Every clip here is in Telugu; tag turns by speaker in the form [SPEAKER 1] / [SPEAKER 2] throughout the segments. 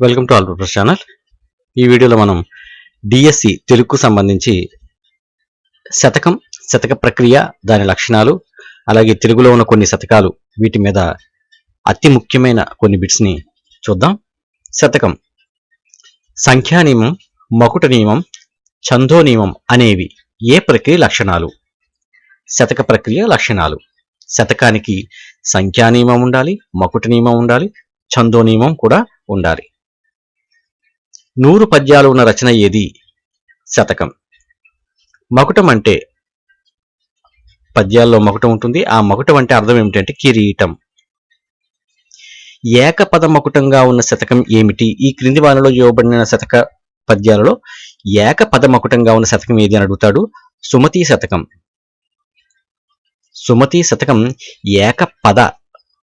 [SPEAKER 1] Welcome to all purpose channel. ఈ వీడియోలో మనం డిఎస్సి తెలుగుకు సంబంధించి శతకం శతక ప్రక్రియ దాని లక్షణాలు అలాగే తెలుగులో ఉన్న కొన్ని శతకాలు వీటి మీద అతి ముఖ్యమైన కొన్ని బిట్స్ని చూద్దాం. శతకం సంఖ్యా నియమం మకుట నియమం ఛందో నియమం అనేవి ఏ ప్రక్రియ లక్షణాలు? శతక ప్రక్రియ లక్షణాలు. శతకానికి సంఖ్యా నియమం ఉండాలి మకుట నియమం ఉండాలి ఛందో నియమం కూడా ఉండాలి. నూరు పద్యాలు ఉన్న రచన ఏది? శతకం. మకుటం అంటే పద్యాల్లో మకుటం ఉంటుంది. ఆ మకుటం అంటే అర్థం ఏమిటంటే కిరీటం. ఏకపద మకుటంగా ఉన్న శతకం ఏమిటి? ఈ క్రింది వానలో ఇవ్వబడిన శతక పద్యాలలో ఏకపద మకుటంగా ఉన్న శతకం ఏది అని అడుగుతాడు? సుమతి శతకం. సుమతి శతకం ఏకపద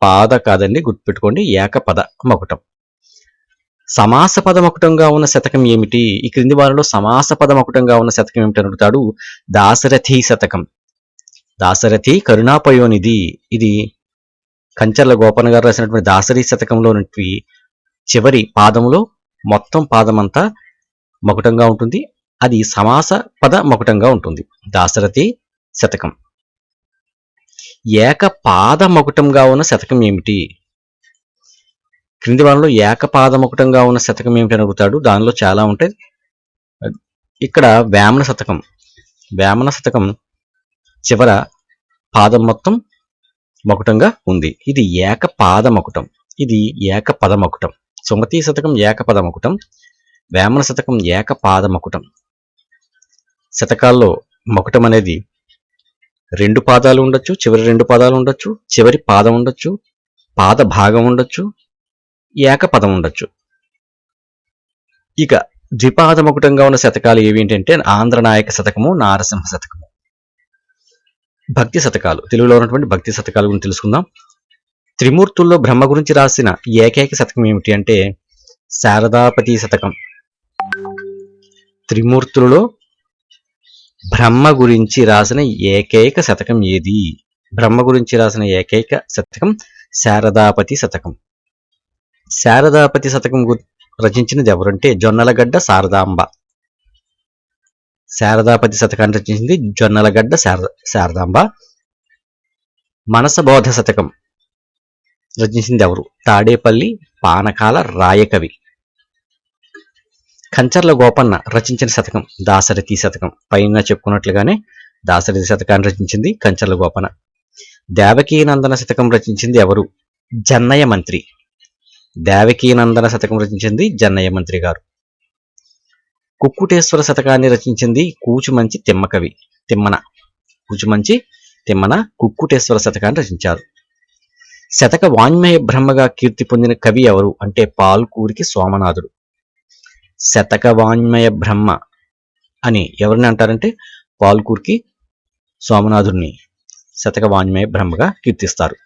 [SPEAKER 1] పాద కాదండి గుర్తుపెట్టుకోండి. ఏకపద మకుటం. సమాస పదమకుటంగా ఉన్న శతకం ఏమిటి? ఈ క్రింది వారిలో సమాస పదమకుటంగా ఉన్న శతకం ఏమిటి అడుగుతాడు దాశరథి శతకం. దాశరథి కరుణాపయోనిధి. ఇది కంచర్ల గోపన్న గారు రాసినటువంటి దాసరి శతకంలో నుండి చివరి పాదంలో మొత్తం పాదమంతా మకుటంగా ఉంటుంది. అది సమాస పద మకుటంగా ఉంటుంది. దాశరథి శతకం. ఏక పాద మకుటంగా ఉన్న శతకం ఏమిటి? క్రింది వాళ్ళలో ఏకపాదముకుటంగా ఉన్న శతకం ఏమిటి అని అడుగుతాడు. దానిలో చాలా ఉంటాయి. ఇక్కడ వేమన శతకం. వేమన శతకం చివర పాదం మొత్తం మకుటంగా ఉంది. ఇది ఏకపాదమకుటం. ఇది ఏకపదమకుటం. సుమతి శతకం ఏకపదమకుటం. వేమన శతకం ఏకపాదమకుటం. శతకాల్లో మకుటం అనేది రెండు పాదాలు ఉండొచ్చు చివరి రెండు పాదాలు ఉండొచ్చు చివరి పాదం ఉండొచ్చు పాద భాగం ఉండొచ్చు ఏకపదం ఉండొచ్చు. ఇక ద్విపాదముకుటంగా ఉన్న శతకాలు ఏవేంటంటే ఆంధ్రనాయక శతకము నారసింహ శతకము. భక్తి శతకాలు తెలుగులో ఉన్నటువంటి భక్తి శతకాల గురించి తెలుసుకుందాం. త్రిమూర్తుల్లో బ్రహ్మ గురించి రాసిన ఏకైక శతకం ఏమిటి అంటే శారదాపతి శతకం. త్రిమూర్తులలో బ్రహ్మ గురించి రాసిన ఏకైక శతకం ఏది? బ్రహ్మ గురించి రాసిన ఏకైక శతకం శారదాపతి శతకం. శారదాపతి శతకం రచించిన రచించినది ఎవరంటే జొన్నలగడ్డ శారదాంబ. శారదాపతి శతకాన్ని రచించింది జొన్నలగడ్డ శారద శారదాంబ. మనసబోధ శతకం రచించింది ఎవరు? తాడేపల్లి పానకాల రాయకవి. కంచర్ల గోపన్న రచించిన శతకం దాసరథి శతకం. పైన చెప్పుకున్నట్లుగానే దాసరథి శతకాన్ని రచించింది కంచర్ల గోపన్న. దేవకీనందన శతకం రచించింది ఎవరు? జన్నయ మంత్రి. దేవకీనందన శతకం రచించింది జన్నయ్య మంత్రి గారు. కుక్కుటేశ్వర శతకాన్ని రచించింది కూచుమంచి తిమ్మకవి తిమ్మన. కూచుమంచి తిమ్మన కుక్కుటేశ్వర శతకాన్ని రచించారు. శతక వాంగ్మయ బ్రహ్మగా కీర్తి పొందిన కవి ఎవరు అంటే పాల్కూరికి సోమనాథుడు శతక వాంగ్మయ బ్రహ్మ అని ఎవరిని అంటారంటే పాల్కూరికి సోమనాథుడిని శతక వాంగ్మయ బ్రహ్మగా కీర్తిస్తారు.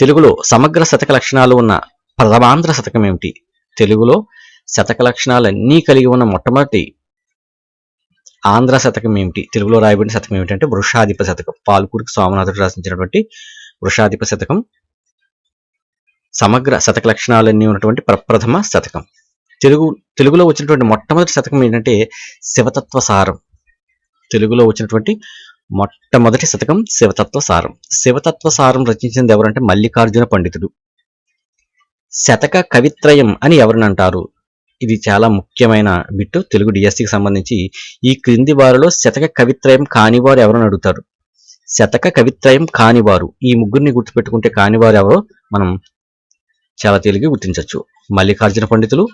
[SPEAKER 1] తెలుగులో సమగ్ర శతక లక్షణాలు ఉన్న ప్రథమాంధ్ర శతకం ఏమిటి? తెలుగులో శతక లక్షణాలన్నీ కలిగి ఉన్న మొట్టమొదటి ఆంధ్ర శతకం ఏమిటి? తెలుగులో రాయబడిన శతకం ఏమిటంటే వృషాధిప శతకం. పాల్కూరికి సోమనాథుడు రచించినటువంటి వృషాధిప శతకం. సమగ్ర శతక లక్షణాలన్నీ ఉన్నటువంటి ప్రప్రథమ శతకం. తెలుగు తెలుగులో వచ్చినటువంటి మొట్టమొదటి శతకం ఏంటంటే శివతత్వ సారం. తెలుగులో వచ్చినటువంటి మొట్టమొదటి శతకం శివతత్వ సారం. శివతత్వ సారం రచించింది ఎవరంటే మల్లికార్జున పండితుడు. శతక కవిత్రయం అని ఎవరిని అంటారు ఇది చాలా ముఖ్యమైన బిట్టు. తెలుగు డిఎస్సికి సంబంధించి ఈ క్రింది వారిలో శతక కవిత్రయం కానివారు ఎవరని అడుగుతారు? శతక కవిత్రయం కానివారు. ఈ ముగ్గురిని గుర్తుపెట్టుకుంటే కానివారు ఎవరో మనం చాలా తేలిగ్గా గుర్తించవచ్చు మల్లికార్జున పండితులు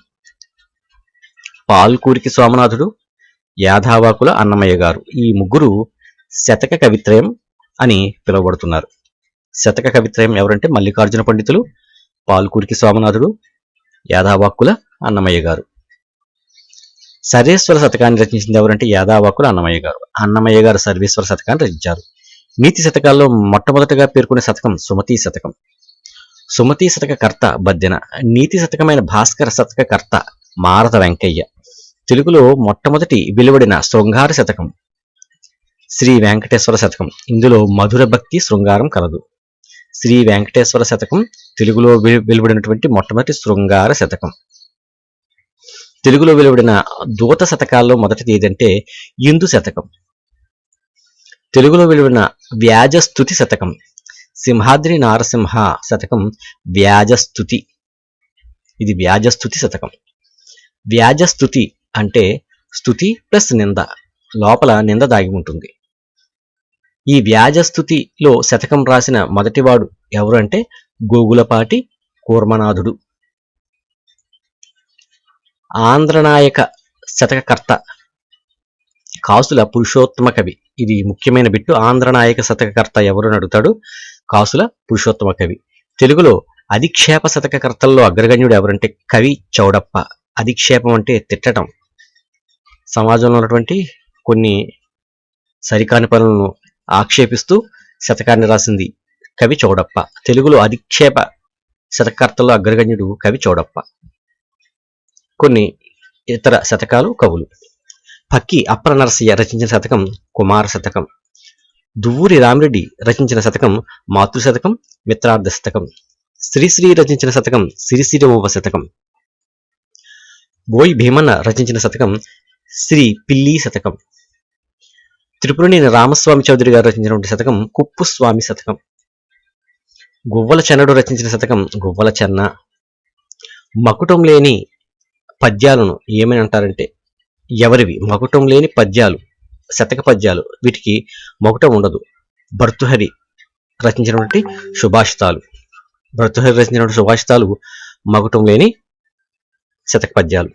[SPEAKER 1] పాల్కూరికి సోమనాథుడు యాధావాకుల అన్నమయ్య గారు. ఈ ముగ్గురు శతక కవిత్రయం అని పిలువబడుతున్నారు. శతక కవిత్రయం ఎవరంటే మల్లికార్జున పండితులు పాల్కూరికి సోమనాథుడు యాదావాక్కుల అన్నమయ్య గారు. సర్వేశ్వర శతకాన్ని రచించింది ఎవరంటే యాదావాక్కుల అన్నమయ్య గారు. అన్నమయ్య గారు సర్వేశ్వర శతకాన్ని రచించారు. నీతి శతకాల్లో మొట్టమొదటగా పేర్కొనే శతకం సుమతి శతకం. సుమతి శతక కర్త బద్దెన నీతి శతకమైన భాస్కర శతక కర్త మారత వెంకయ్య. తెలుగులో మొట్టమొదటి వెలువడిన శృంగార శతకం. శ్రీ వెంకటేశ్వర శతకం. ఇందులో మధుర భక్తి శృంగారం కలదు. శ్రీ వెంకటేశ్వర శతకం తెలుగులో వెలువడినటువంటి మొట్టమొదటి శృంగార శతకం. తెలుగులో వెలువడిన దూత శతకాల్లో మొదటిది ఏదంటే ఇందు శతకం. తెలుగులో వెలువడిన వ్యాజస్థుతి శతకం. సింహాద్రి నారసింహ శతకం వ్యాజస్తుతి ఇది వ్యాజస్తుతి శతకం. వ్యాజస్థుతి అంటే స్థుతి ప్లస్ నింద. లోపల నింద దాగి ఉంటుంది. ఈ వ్యాజస్తుతిలో శతకం రాసిన మొదటివాడు ఎవరు అంటే గోగులపాటి కూర్మనాథుడు. ఆంధ్రనాయక శతకకర్త కాసుల పురుషోత్తమ కవి. ఇది ముఖ్యమైన బిట్టు. ఆంధ్రనాయక శతకకర్త ఎవరు నడుతాడు? అడుగుతాడు కాసుల పురుషోత్తమ కవి. తెలుగులో అధిక్షేప శతకకర్తల్లో అగ్రగణ్యుడు ఎవరంటే కవి చౌడప్ప. అధిక్షేపం అంటే తిట్టడం. సమాజంలో ఉన్నటువంటి కొన్ని సరికాని పనులను ఆక్షేపిస్తూ శతకాన్ని రాసింది కవి చౌడప్ప. తెలుగులో అధిక్షేప శతకర్తల్లో అగ్రగణ్యుడు కవి చౌడప్ప. కొన్ని ఇతర శతకాలు కవులు. పక్కి అప్పర నరసయ్య రచించిన శతకం కుమార శతకం. దువ్వూరి రామిరెడ్డి రచించిన శతకం మాతృ శతకం మిత్రార్థ శతకం. శ్రీశ్రీ రచించిన శతకం సిరిసిరిమూవ శతకం. బోయి భీమన్న రచించిన శతకం శ్రీ పిల్లి శతకం. త్రిపురనేని రామస్వామి చౌదరి గారు రచించినటువంటి శతకం కుప్పు స్వామి శతకం. గువ్వల చెన్నడు రచించిన శతకం గువ్వల చెన్న. మకుటం లేని పద్యాలను ఏమని అంటారంటే ఎవరివి? మకుటం లేని పద్యాలు శతక పద్యాలు. వీటికి మకుటం ఉండదు. భర్తృహరి రచించినటువంటి సుభాషితాలు. భర్తృహరి రచించినటువంటి సుభాషితాలు మకుటం లేని శతక పద్యాలు.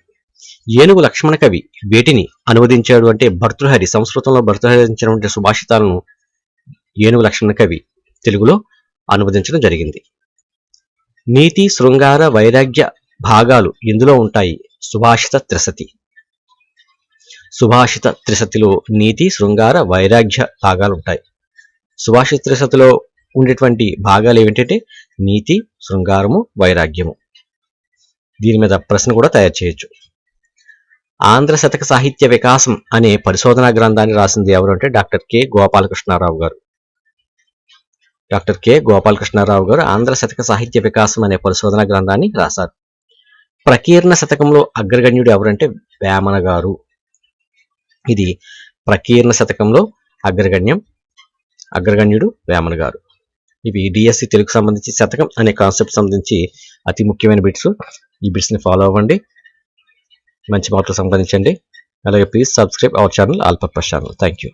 [SPEAKER 1] ఏనుగు లక్ష్మణ కవి వేటిని అనువదించాడు అంటే భర్తృహరి సంస్కృతంలో భర్తృహరి రచించినటువంటి సుభాషితాలను ఏనుగు లక్ష్మణ కవి తెలుగులో అనువదించడం జరిగింది. నీతి శృంగార వైరాగ్య భాగాలు ఇందులో ఉంటాయి. సుభాషిత త్రిసతి సుభాషిత త్రిశతిలో నీతి శృంగార వైరాగ్య భాగాలు ఉంటాయి. సుభాషిత త్రిసతిలో ఉండేటువంటి భాగాలు ఏమిటంటే నీతి శృంగారము వైరాగ్యము. దీని మీద ప్రశ్న కూడా తయారు చేయొచ్చు. ఆంధ్ర శతక సాహిత్య వికాసం అనే పరిశోధనా గ్రంథాన్ని రాసింది ఎవరు అంటే డాక్టర్ కె. గోపాలకృష్ణారావు గారు. Doctor K. గోపాలకృష్ణారావు గారు ఆంధ్ర శతక సాహిత్య వికాసం అనే పరిశోధన గ్రంథాన్ని రాశారు. ప్రకీర్ణ శతకంలో అగ్రగణ్యుడు ఎవరంటే వేమన గారు. ఇది ప్రకీర్ణ శతకంలో అగ్రగణ్యం అగ్రగణ్యుడు వేమన గారు. ఇవి డిఎస్సి తెలుగు సంబంధించి శతకం అనే కాన్సెప్ట్ సంబంధించి అతి ముఖ్యమైన బిట్స్ ఈ బిట్స్ని ఫాలో అవ్వండి. మంచి మార్కులు సంపాదించండి అలాగే please subscribe our channel all purpose channel thank you